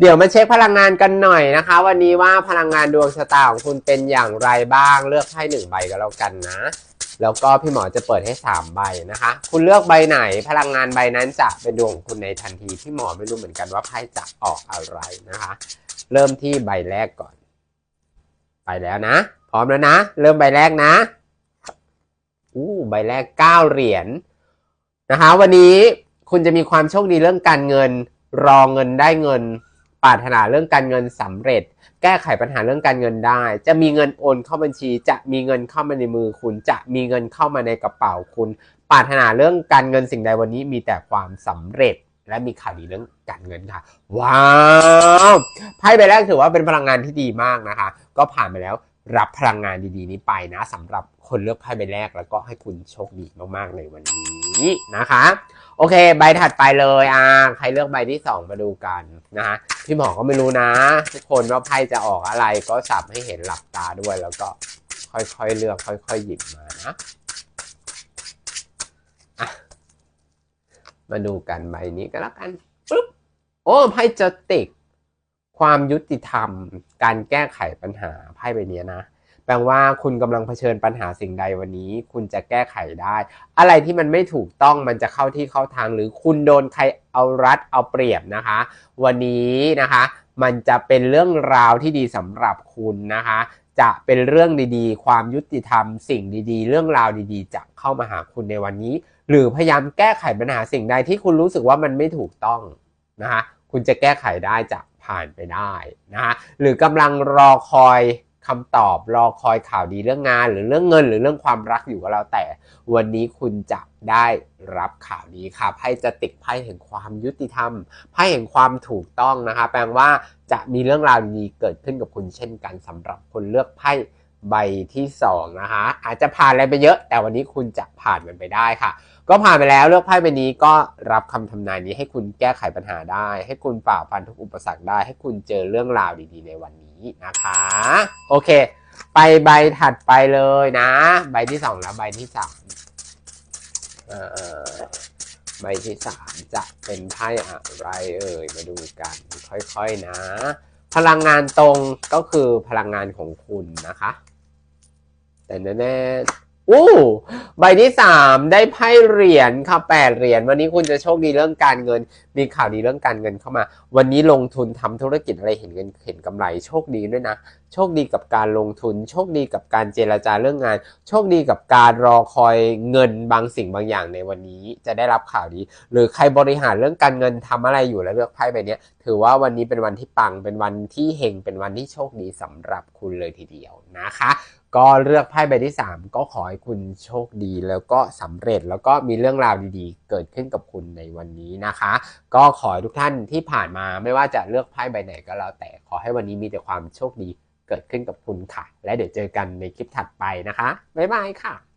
เดี๋ยวมาเช็คพลังงานกันหน่อยนะคะ วันนี้ว่าพลังงานดวงชะตาของคุณเป็นอย่างไรบ้างเลือกให้หนึ่งใบก็แล้วกันนะ แล้วก็พี่หมอจะเปิดให้สามใบนะคะ คุณเลือกใบไหนพลังงานใบนั้นจะเป็นดวงของคุณในทันทีพี่หมอไม่รู้เหมือนกันว่าไพ่จะออกอะไรนะคะ เริ่มที่ใบแรกก่อน ไปแล้วนะ พร้อมแล้วนะ เริ่มใบแรกนะอู้ใบแรกเก้าเหรียญนะคะ วันนี้คุณจะมีความโชคดีเรื่องการเงิน รอเงินได้เงิน ปรารถนาเรื่องการเงินสำเร็จ แก้ไขปัญหาเรื่องการเงินได้ จะมีเงินโอนเข้าบัญชี จะมีเงินเข้ามาในมือคุณ จะมีเงินเข้ามาในกระเป๋าคุณ ปรารถนาเรื่องการเงินสิ่งใดวันนี้มีแต่ความสำเร็จ และมีข่าวดีเรื่องการเงินค่ะ ว้าวไพ่ใบแรกถือว่าเป็นพลังงานที่ดีมากนะคะ ก็ผ่านไปแล้วรับพลังงานดีๆนี้ไปนะสำหรับคนเลือกไพ่ใบแรกแล้วก็ให้คุณโชคดีมากๆเลยวันนี้นะคะ โอเค ใบถัดไปเลยอ่าใครเลือกใบที่สองมาดูกันนะคะ พี่หมอก็ไม่รู้นะ ทุกคนว่าไพ่จะออกอะไรก็สับให้เห็นหลับตาด้วย แล้วก็ค่อยๆเลือกค่อยๆหยิบมานะมาดูกันใบนี้ก็แล้วกันปึ๊บโอ้ไพ่จะติก ความยุติธรรม การแก้ไขปัญหาไพ่ใบนี้นะ แปลว่าคุณกำลังเผชิญปัญหาสิ่งใดวันนี้ คุณจะแก้ไขได้ อะไรที่มันไม่ถูกต้องมันจะเข้าที่เข้าทาง หรือคุณโดนใครเอารัดเอาเปรียบนะคะ วันนี้นะคะ มันจะเป็นเรื่องราวที่ดีสำหรับคุณนะคะ จะเป็นเรื่องดีๆ ความยุติธรรม สิ่งดีๆ เรื่องราวดีๆ จะเข้ามาหาคุณในวันนี้ หรือพยายามแก้ไขปัญหาสิ่งใดที่คุณรู้สึกว่ามันไม่ถูกต้องนะคะ คุณจะแก้ไขได้จะผ่านไปได้นะคะหรือกำลังรอคอย คำตอบรอคอยข่าวดีเรื่องงาน หรือเรื่องเงิน หรือเรื่องความรักอยู่ก็แล้วแต่ วันนี้คุณจะได้รับข่าวดีค่ะไพ่จะติดไพ่แห่งความยุติธรรมไพ่แห่งความถูกต้องนะคะ แปลว่าจะมีเรื่องราวดีเกิดขึ้นกับคุณเช่นกันสำหรับคนเลือกไพ่ใบที่สองนะคะอาจจะผ่านอะไรไปเยอะ แต่วันนี้คุณจะผ่านมันไปได้ค่ะ ก็ผ่านไปแล้วเลือกไพ่ใบนี้ก็รับคำทำนายนี้ให้คุณแก้ไขปัญหาได้ ให้คุณฝ่าฟันทุกอุปสรรคได้ ให้คุณเจอเรื่องราวดีๆ ในวันนี้ นะคะ โอเค ไปใบถัดไปเลยนะ ใบที่สองแล้วใบที่สามเออใบที่สามจะเป็นไพ่อะไรเอ่ยมาดูกันค่อยๆนะ พลังงานตรงก็คือพลังงานของคุณนะคะ แต่แน่ๆ อู้ใบที่สามได้ไพ่เหรียญค่ะแปดเหรียญวันนี้คุณจะโชคดีเรื่องการเงิน มีข่าวดีเรื่องการเงินเข้ามา วันนี้ลงทุนทำธุรกิจอะไรเห็นเงินเห็นกำไรโชคดีด้วยนะโชคดีกับการลงทุน โชคดีกับการเจรจาเรื่องงาน โชคดีกับการรอคอยเงินบางสิ่งบางอย่างในวันนี้จะได้รับข่าวดี หรือใครบริหารเรื่องการเงินทำอะไรอยู่แล้วเลือกไพ่ใบนี้ถือว่าวันนี้เป็นวันที่ปังเป็นวันที่เฮงเป็นวันที่โชคดีสำหรับคุณเลยทีเดียวนะคะ ก็เลือกไพ่ใบที่ 3 ก็ขอให้คุณโชคดีแล้วก็สำเร็จแล้วก็มีเรื่องราวดีๆ เกิดขึ้นกับคุณในวันนี้นะคะ ก็ขอให้ทุกท่านที่ผ่านมาไม่ว่าจะเลือกไพ่ใบไหนก็แล้วแต่ขอให้วันนี้มีแต่ความโชคดี เกิดขึ้นกับคุณค่ะ และเดี๋ยวเจอกันในคลิปถัดไปนะคะ บ๊ายบายค่ะ